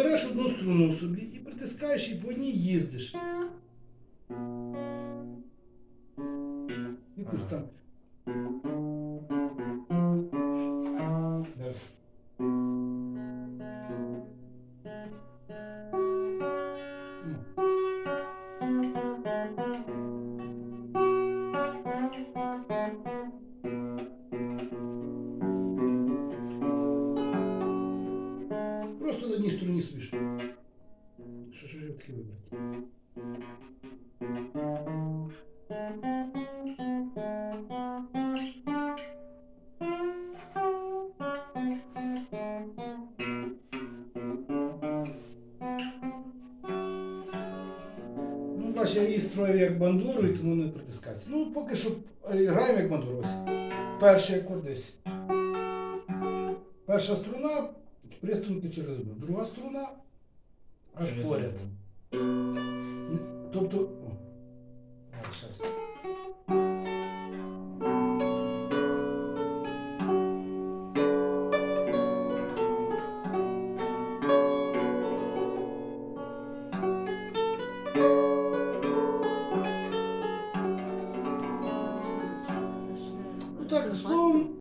береш одну струну собі і притискаєш і по одній їздиш. Якусь там. Просто на одній собі. ж. Що ж я таке вибрати? Ну, бач, я її строю як бандуру і тому не притискається. Ну, поки що е, граємо як бандуру. Ось. Перший акорд десь. Перша струна, приструнки через одну. Друга струна аж через поряд. Тобто. Ну так, словом,